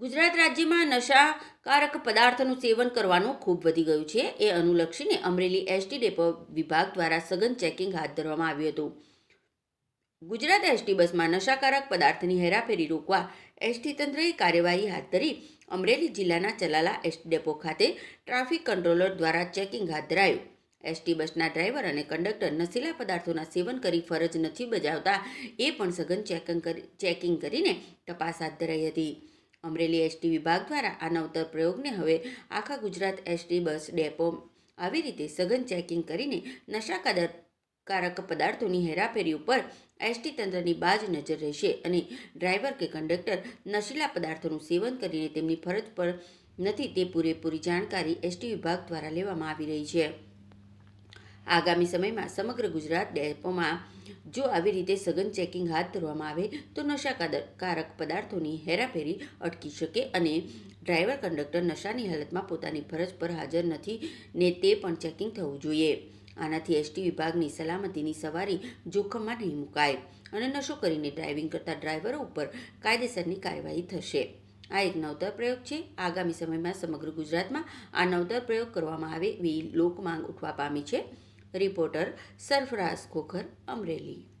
ગુજરાત રાજ્યમાં નશાકારક પદાર્થનું સેવન કરવાનું ખૂબ વધી ગયું છે. એ અનુલક્ષીને અમરેલી એસટી ડેપો વિભાગ દ્વારા સઘન ચેકિંગ હાથ ધરવામાં આવ્યું હતું. ગુજરાત એસટી બસમાં નશાકારક પદાર્થની હેરાફેરી રોકવા એસટી તંત્રએ કાર્યવાહી હાથ ધરી અમરેલી જિલ્લાના ચલાલા એસટી ડેપો ખાતે ટ્રાફિક કંટ્રોલર દ્વારા ચેકિંગ હાથ ધરાયું. એસટી બસના ડ્રાઈવર અને કંડક્ટર નશીલા પદાર્થોના સેવન કરી ફરજ નથી બજાવતા એ પણ સઘન ચેકિંગ કરી, ચેકિંગ કરીને તપાસ હાથ ધરાઈ હતી. અમરેલી એસટી વિભાગ દ્વારા આ નવતર પ્રયોગને હવે આખા ગુજરાત એસટી બસ ડેપો આવી રીતે સઘન ચેકિંગ કરીને નશાકારક પદાર્થોની હેરાફેરી ઉપર એસટી તંત્રની બાજ નજર રહેશે અને ડ્રાઈવર કે કંડક્ટર નશીલા પદાર્થોનું સેવન કરીને તેમની ફરજ પર નથી તે પૂરેપૂરી જાણકારી એસટી વિભાગ દ્વારા લેવામાં આવી રહી છે. આગામી સમયમાં સમગ્ર ગુજરાત ડેપોમાં જો આવી રીતે સઘન ચેકિંગ હાથ ધરવામાં આવે, તો નશાકારક પદાર્થોની હેરાફેરી અટકી શકે અને ડ્રાઈવર કંડક્ટર નશાની હાલતમાં પોતાની ફરજ પર હાજર નથી ને તે પણ ચેકિંગ થવું જોઈએ. આનાથી એસટી વિભાગની સલામતીની સવારી જોખમમાં નહીં મુકાય અને નશો કરીને ડ્રાઇવિંગ કરતા ડ્રાઈવરો ઉપર કાયદેસરની કાર્યવાહી થશે. આ એક નવતર પ્રયોગ છે. આગામી સમયમાં સમગ્ર ગુજરાતમાં આ નવતર પ્રયોગ કરવામાં આવે એવી લોકમાંગ ઉઠવા પામી છે. રિપોર્ટર સરફરાઝ ખોખર અમરેલી